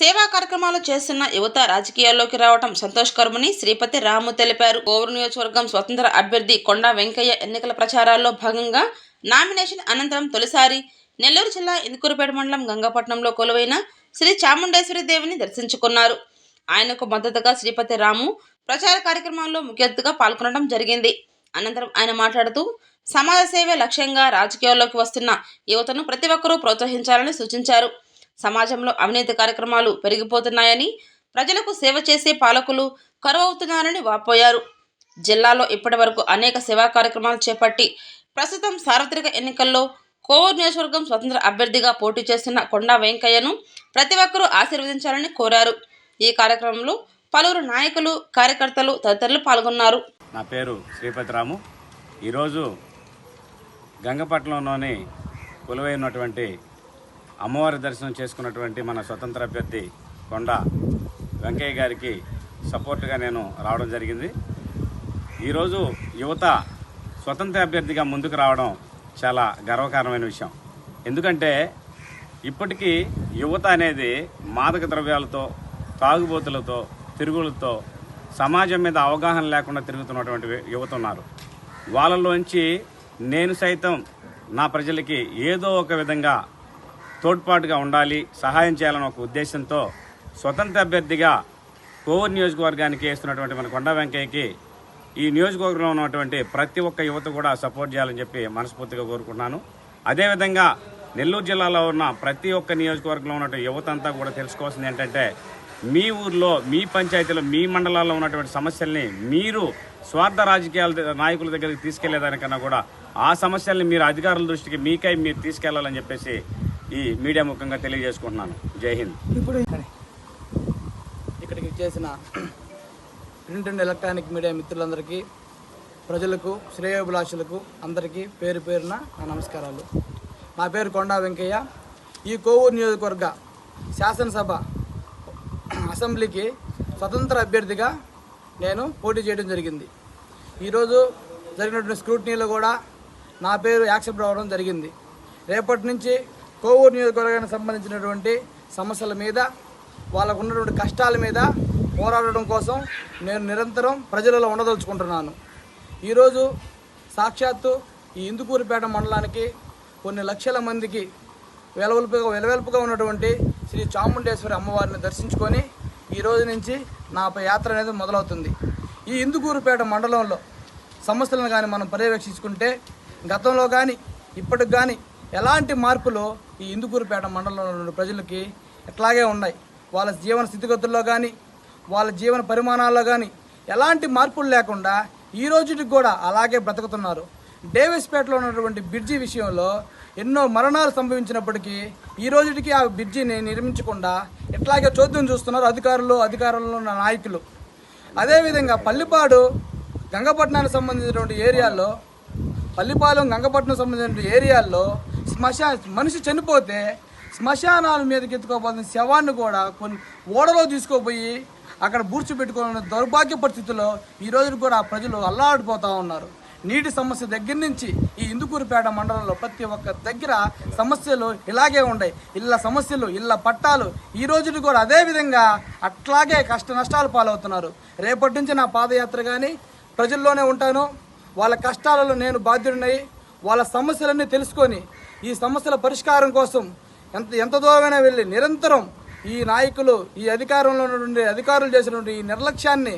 సేవా కార్యక్రమాలు చేస్తున్న యువత రాజకీయాల్లోకి రావడం సంతోషకరమని శ్రీపతి రాము తెలిపారు. కోవూరు నియోజకవర్గం స్వతంత్ర అభ్యర్థి కొండా వెంకయ్య ఎన్నికల ప్రచారాల్లో భాగంగా నామినేషన్ అనంతరం తొలిసారి నెల్లూరు జిల్లా ఇందుకూరుపేట మండలం గంగాపట్నంలో కొలువైన శ్రీ చాముండేశ్వరి దేవిని దర్శించుకున్నారు. ఆయనకు మద్దతుగా శ్రీపతి రాము ప్రచార కార్యక్రమాల్లో ముఖ్య అతిథిగా పాల్గొనడం జరిగింది. అనంతరం ఆయన మాట్లాడుతూ సమాజ సేవే లక్ష్యంగా రాజకీయాల్లోకి వస్తున్న యువతను ప్రతి ఒక్కరూ ప్రోత్సహించాలని సూచించారు. సమాజంలో అవినీతి కార్యక్రమాలు పెరిగిపోతున్నాయని ప్రజలకు సేవ చేసే పాలకులు కరువవుతున్నారని వాపోయారు. జిల్లాలో ఇప్పటివరకు అనేక సేవా కార్యక్రమాలు చేపట్టి ప్రస్తుతం సార్వత్రిక ఎన్నికల్లో కోవూరు నియోజకవర్గం స్వతంత్ర అభ్యర్థిగా పోటీ చేస్తున్న కొండా వెంకయ్యను ప్రతి ఒక్కరూ ఆశీర్వదించాలని కోరారు. ఈ కార్యక్రమంలో పలువురు నాయకులు కార్యకర్తలు తదితరులు పాల్గొన్నారు. నా పేరు శ్రీపతిరాము ఈరోజు గంగపట్నంలోని కొలువైనటువంటి అమ్మవారి దర్శనం చేసుకున్నటువంటి మన స్వతంత్ర అభ్యర్థి కొండ వెంకయ్య గారికి సపోర్ట్గా నేను రావడం జరిగింది. ఈరోజు యువత స్వతంత్ర అభ్యర్థిగా ముందుకు రావడం చాలా గర్వకారణమైన విషయం. ఎందుకంటే ఇప్పటికీ యువత అనేది మాదక ద్రవ్యాలతో తాగుబోతులతో తిరుగులతో సమాజం మీద అవగాహన లేకుండా తిరుగుతున్నటువంటి యువత ఉన్నారు. వాళ్ళలోంచి నేను సైతం నా ప్రజలకి ఏదో ఒక విధంగా తోడ్పాటుగా ఉండాలి సహాయం చేయాలని ఒక ఉద్దేశంతో స్వతంత్ర అభ్యర్థిగా కోవూరు నియోజకవర్గానికి వేస్తున్నటువంటి మన కొండ వెంకయ్యకి ఈ నియోజకవర్గంలో ఉన్నటువంటి ప్రతి ఒక్క యువత కూడా సపోర్ట్ చేయాలని చెప్పి మనస్ఫూర్తిగా కోరుకున్నాను అదేవిధంగా నెల్లూరు జిల్లాలో ఉన్న ప్రతి ఒక్క నియోజకవర్గంలో ఉన్నటువంటి యువత అంతా కూడా తెలుసుకోవాల్సింది ఏంటంటే మీ ఊర్లో మీ పంచాయతీలో మీ మండలాల్లో ఉన్నటువంటి సమస్యల్ని మీరు స్వార్థ రాజకీయాల నాయకుల దగ్గరికి తీసుకెళ్ళేదానికన్నా కూడా ఆ సమస్యల్ని మీరు అధికారుల దృష్టికి మీకై మీరు తీసుకెళ్ళాలని చెప్పేసి ఈ మీడియా ముఖంగా తెలియజేసుకుంటున్నాను. జై హింద్. ఇప్పుడు ఇక్కడికి చేసిన ప్రింట్ అండ్ ఎలక్ట్రానిక్ మీడియా మిత్రులందరికీ ప్రజలకు శ్రేయోభిలాషులకు అందరికీ పేరు పేరున నా నమస్కారాలు. నా పేరు కొండా వెంకయ్య. ఈ కోవూరు నియోజకవర్గ శాసనసభ అసెంబ్లీకి స్వతంత్ర అభ్యర్థిగా నేను పోటీ చేయడం జరిగింది. ఈరోజు జరిగినటువంటి స్క్రూటినీలో కూడా నా పేరు యాక్సెప్ట్ అవ్వడం జరిగింది. రేపటి నుంచి కోవూరు నియోజకవర్గానికి సంబంధించినటువంటి సమస్యల మీద వాళ్ళకు ఉన్నటువంటి కష్టాల మీద పోరాడడం కోసం నేను నిరంతరం ప్రజలలో ఉండదలుచుకుంటున్నాను. ఈరోజు సాక్షాత్తు ఈ ఇందుకూరుపేట మండలానికి కొన్ని లక్షల మందికి వెలవెలుపుగా వెలవెలుపుగా ఉన్నటువంటి శ్రీ చాముండేశ్వరి అమ్మవారిని దర్శించుకొని ఈ రోజు నుంచి నా యాత్ర అనేది మొదలవుతుంది. ఈ ఇందుకూరుపేట మండలంలో సమస్యలను కానీ మనం పర్యవేక్షించుకుంటే గతంలో కానీ ఇప్పటికి కానీ ఎలాంటి మార్పులు ఈ ఇందుకూరుపేట మండలంలో ఉన్న ప్రజలకి ఎట్లాగే ఉన్నాయి? వాళ్ళ జీవన స్థితిగతుల్లో కానీ వాళ్ళ జీవన పరిమాణాల్లో కానీ ఎలాంటి మార్పులు లేకుండా ఈ రోజుకి కూడా అలాగే బ్రతుకుతున్నారు. డేవిస్పేటలో ఉన్నటువంటి బ్రిడ్జి విషయంలో ఎన్నో మరణాలు సంభవించినప్పటికీ ఈ రోజుకి ఆ బ్రిడ్జిని నిర్మించకుండా ఎట్లాగే చోద్యం చూస్తున్నారు అధికారులు అధికారులు ఉన్న నాయకులు. అదేవిధంగా పల్లిపాడు గంగపట్నానికి సంబంధించినటువంటి ఏరియాల్లో పల్లిపాలెం గంగపట్నం సంబంధించిన ఏరియాల్లో శ్మశాన మనిషి చనిపోతే శ్మశానాల మీదకి ఎత్తుకోబోతున్న శవాన్ని కూడా కొన్ని ఓడలో తీసుకోపోయి అక్కడ బూడ్చిపెట్టుకున్న దౌర్భాగ్య పరిస్థితుల్లో ఈ రోజు కూడా ప్రజలు అల్లాడిపోతూ ఉన్నారు. నీటి సమస్య దగ్గర నుంచి ఈ ఇందుకూరుపేట మండలంలో ప్రతి ఒక్క దగ్గర సమస్యలు ఇలాగే ఉన్నాయి ఇళ్ళ సమస్యలు ఇళ్ళ పట్టాలు ఈ రోజుకి కూడా అదే విధంగా అట్లాగే కష్ట నష్టాలు పాలవుతున్నారు. రేపటి నుంచి నా పాదయాత్ర కానీ ప్రజల్లోనే ఉంటాను. వాళ్ళ కష్టాలలో నేను బాధ్యుడినై వాళ్ళ సమస్యలన్నీ తెలుసుకొని ఈ సమస్యల పరిష్కారం కోసం ఎంత ఎంత దూరమైనా వెళ్ళి నిరంతరం ఈ నాయకులు ఈ అధికారంలో ఉన్నటువంటి అధికారులు చేసినటువంటి ఈ నిర్లక్ష్యాన్ని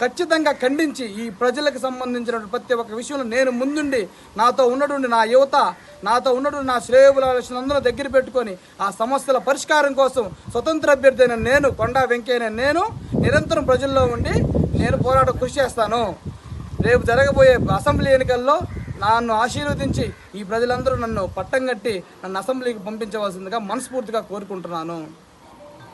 ఖచ్చితంగా ఖండించి ఈ ప్రజలకు సంబంధించినటువంటి ప్రతి ఒక్క విషయంలో నేను ముందుండి నాతో ఉన్నటువంటి నా యువత నాతో ఉన్నటువంటి నా శ్రేయోభిలాషులందరూ దగ్గర పెట్టుకొని ఆ సమస్యల పరిష్కారం కోసం స్వతంత్ర అభ్యర్థి అయిన నేను కొండా వెంకయ్య నేను నిరంతరం ప్రజల్లో ఉండి నేను పోరాట కృషి చేస్తాను. రేపు జరగబోయే అసెంబ్లీ ఎన్నికల్లో నన్ను ఆశీర్వదించి ఈ ప్రజలందరూ నన్ను పట్టం కట్టి నన్ను అసెంబ్లీకి పంపించవలసిందిగా మనస్ఫూర్తిగా కోరుకుంటున్నాను.